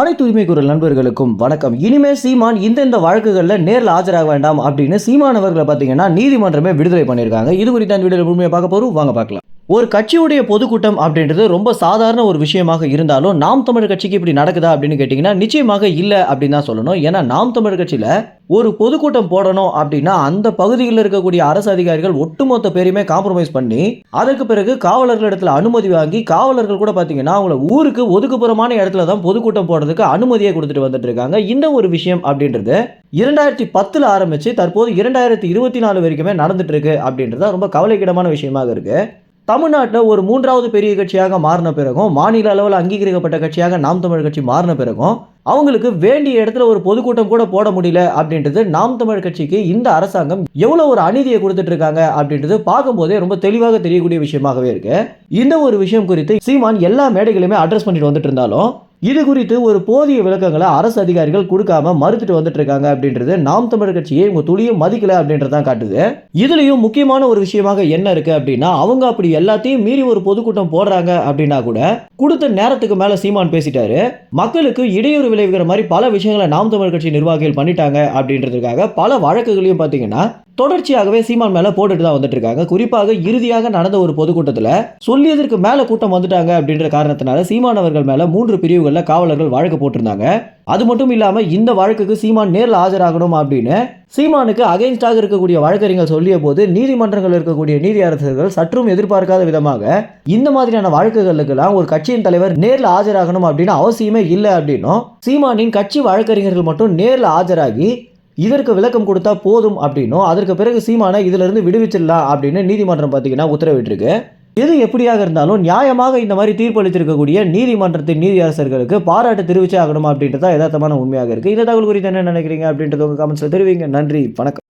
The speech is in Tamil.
அனைத்து உரிமை குரல் நண்பர்களுக்கும் வணக்கம். இனிமே சீமான் இந்த இந்த வழக்குகளில் நேரில் ஆஜராக வேண்டாம் அப்படின்னு சீமான் அவர்களை பார்த்தீங்கன்னா நீதிமன்றமே விடுதலை பண்ணியிருக்காங்க. இது குறித்த அந்த வீடியோவில் முழுமையாக பார்க்க போகிறோம் வாங்க பார்க்கலாம். ஒரு கட்சியுடைய பொதுக்கூட்டம் அப்படின்றது ரொம்ப சாதாரண ஒரு விஷயமாக இருந்தாலும் நாம் தமிழர் கட்சிக்கு இப்படி நடக்குதா அப்படின்னு கேட்டிங்கன்னா நிச்சயமாக இல்லை அப்படின்னு தான் சொல்லணும். ஏன்னா நாம் தமிழர் கட்சியில் ஒரு பொதுக்கூட்டம் போடணும் அப்படின்னா அந்த பகுதியில் இருக்கக்கூடிய அரசு அதிகாரிகள் ஒட்டுமொத்த பேரையுமே காம்ப்ரமைஸ் பண்ணி அதற்கு பிறகு காவலர்களிடத்தில் அனுமதி வாங்கி காவலர்கள் கூட பார்த்தீங்கன்னா அவங்கள ஊருக்கு ஒதுக்குப்புறமான இடத்துல தான் பொதுக்கூட்டம் போடுறதுக்கு அனுமதியை கொடுத்துட்டு வந்துட்டு இருக்காங்க. இந்த ஒரு விஷயம் அப்படின்றது இரண்டாயிரத்தி பத்தில் ஆரம்பித்து தற்போது இரண்டாயிரத்தி இருபத்தி நாலு வரைக்குமே நடந்துட்டு இருக்கு அப்படின்றது ரொம்ப கவலைக்கிடமான விஷயமாக இருக்குது தமிழ்நாட்டில் ஒரு மூன்றாவது பெரிய கட்சியாக மாறின பிறகும் மாநில அளவில் அங்கீகரிக்கப்பட்ட கட்சியாக நாம் தமிழ் கட்சி மாறின பிறகும் அவங்களுக்கு வேண்டிய இடத்துல ஒரு பொதுக்கூட்டம் கூட போட முடியல அப்படின்றது நாம் தமிழ் கட்சிக்கு இந்த அரசாங்கம் எவ்வளோ ஒரு அநீதியை கொடுத்துட்டு இருக்காங்க அப்படின்றது பார்க்கும்போதே ரொம்ப தெளிவாக தெரியக்கூடிய விஷயமாகவே இருக்கு. இந்த ஒரு விஷயம் குறித்து சீமான் எல்லா மேடைகளையுமே அட்ரஸ் பண்ணிட்டு வந்துட்டு இருந்தாலும் இது குறித்து ஒரு போதிய விளக்கங்களை அரசு அதிகாரிகள் கொடுக்காம மறுத்துட்டு வந்துட்டு இருக்காங்க அப்படின்றது நாம் தமிழர் கட்சியை இவங்க துளியும் மதிக்கல அப்படின்றதான் காட்டுது. இதுலயும் முக்கியமான ஒரு விஷயமாக என்ன இருக்கு அப்படின்னா அவங்க அப்படி எல்லாத்தையும் மீறி ஒரு பொதுக்கூட்டம் போடுறாங்க அப்படின்னா கூட கொடுத்த நேரத்துக்கு மேல சீமான் பேசிட்டாரு. மக்களுக்கு இடையூறு விளைவிக்கிற மாதிரி பல விஷயங்களை நாம் தமிழர் கட்சி நிர்வாகிகள் பண்ணிட்டாங்க அப்படின்றதுக்காக பல வழக்குகளையும் பார்த்தீங்கன்னா தொடர்ச்சியாகவே சீமான் மேல போட்டுட்டு தான் வந்துட்டு இருக்காங்க. குறிப்பாக இறுதியாக நடந்த ஒரு பொதுக்கூட்டத்தில் சொல்லியதற்கு மேல கூட்டம் வந்துட்டாங்க அப்படின்ற காரணத்தினால சீமான் அவர்கள் மேல மூன்று பிரிவுகளில் காவலர்கள் வழக்கு போட்டிருந்தாங்க. அது மட்டும் இல்லாம இந்த வழக்குக்கு சீமான் நேரில் ஆஜராகணும் அப்படின்னு சீமானுக்கு அகைன்ஸ்டாக இருக்கக்கூடிய வழக்கறிஞர் சொல்லிய போது நீதிமன்றங்கள் இருக்கக்கூடிய நீதியரசர்கள் சற்றும் எதிர்பார்க்காத விதமாக இந்த மாதிரியான வழக்குகளுக்கெல்லாம் ஒரு கட்சியின் தலைவர் நேரில் ஆஜராகணும் அப்படின்னு அவசியமே இல்லை அப்படின்னும் சீமானின் கட்சி வழக்கறிஞர்கள் மட்டும் நேரில் ஆஜராகி இதற்கு விளக்கம் கொடுத்தா போதும் அப்படின்னும் அதற்கு பிறகு சீமானை இதிலிருந்து விடுவிச்சிடலாம் அப்படின்னு நீதிமன்றம் பார்த்தீங்கன்னா உத்தரவிட்டிருக்கு. எது எப்படியாக இருந்தாலும் நியாயமாக இந்த மாதிரி தீர்ப்பளித்திருக்கக்கூடிய நீதிமன்றத்தின் நீதியரசர்களுக்கு பாராட்டு தெரிவிச்சே ஆகணும் அப்படின்றது தான் யதார்த்தமான உண்மையாக இருக்குது இந்த தகவல் குறித்து என்ன நினைக்கிறீங்க அப்படின்றது உங்கள் கமெண்ட்ஸில் தெரிவிங்க. நன்றி. வணக்கம்.